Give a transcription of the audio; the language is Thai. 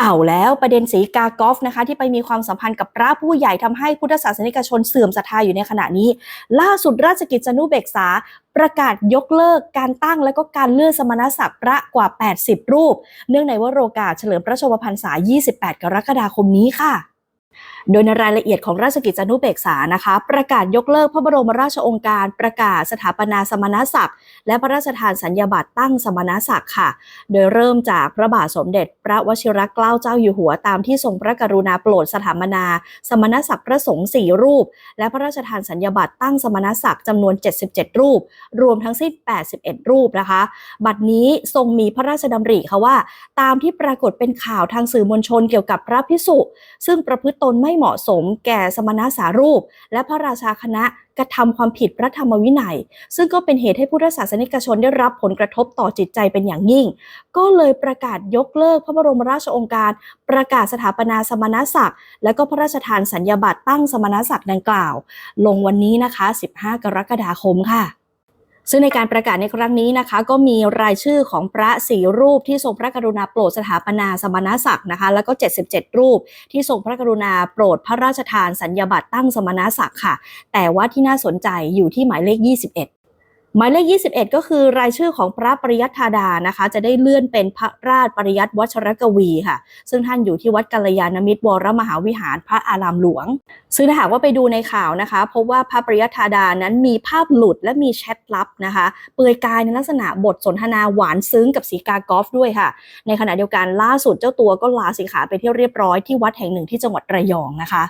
เอาแล้วประเด็นสีกากอฟนะคะที่ไปมีความสัมพันธ์กับพระผู้ใหญ่ทำให้พุทธศาสนิกชนเสื่อมศรัทธาอยู่ในขณะนี้ ล่าสุดราชกิจจานุเบกษาประกาศยกเลิกการตั้งและก็การเลื่อนสมณศักดิ์พระกว่า 80 รูป เนื่องในวโรกาสเฉลิมพระชนมพรรษา 28 กรกฎาคมนี้ค่ะโดยในรายละเอียดของราชกิจจานุเบกษานะคะ ประกาศยกเลิกพระบรมราชองค์การ ประกาศสถาปนาสมณศักดิ์ และพระราชทานสัญญาบัตรตั้งสมณศักดิ์ค่ะ โดยเริ่มจากพระบาทสมเด็จ พระวชิรเกล้าเจ้าอยู่หัวตามที่ทรงพระกรุณาโปรดสถาปนา สมณศักดิ์พระสงฆ์สี่รูป และพระราชทานสัญญาบัตรตั้งสมณศักดิ์จำนวน 77 รูป รวมทั้งสิ้น 81 รูปนะคะ บัดนี้ทรงมีพระราชดำริค่ะว่า ตามที่ปรากฏเป็นข่าวทางสื่อมวลชนเกี่ยวกับพระพิสุซึ่งประพฤติตนไม่เหมาะสมแก่สมณสารูป และพระราชาคณะกระทำความผิดพระธรรมวินัย ซึ่งก็เป็นเหตุให้พุทธศาสนิกชนได้รับผลกระทบต่อจิตใจเป็นอย่างยิ่ง ก็เลยประกาศยกเลิกพระบรมราชองค์การ ประกาศสถาปนาสมณศักดิ์ และก็พระราชทานสัญญาบัตรตั้งสมณศักดิ์ดังกล่าว ลงวันนี้นะคะ 15 กรกฎาคมค่ะ ซึ่งในการประกาศในครั้งนี้นะคะ ก็มีรายชื่อของพระสี่รูปที่ทรงพระกรุณาโปรดสถาปนาสมณศักดิ์นะคะ แล้วก็ 77 รูปที่ทรงพระกรุณาโปรดพระราชทานสัญญาบัตรตั้งสมณศักดิ์ค่ะ แต่ว่าที่น่าสนใจอยู่ที่หมายเลข 21 หมายเลข 21 ก็คือรายชื่อของพระปริยัติธาดานะคะ จะได้เลื่อนเป็นพระราชปริยัติวัชรกวีค่ะ ซึ่งท่านอยู่ที่วัดกัลยาณมิตรวรมหาวิหารพระอารามหลวง ซึ่งถ้าหากว่าไปดูในข่าวนะคะ พบว่าพระปริยัติธาดานั้นมีภาพหลุดและมีแชทลับนะคะ เปลือยกายในลักษณะบทสนทนาหวานซึ้งกับสีกากอฟด้วยค่ะ ในขณะเดียวกันล่าสุดเจ้าตัวก็ลาสิขาไปที่เรียบร้อยที่วัดแห่งหนึ่งที่จังหวัดระยองนะคะ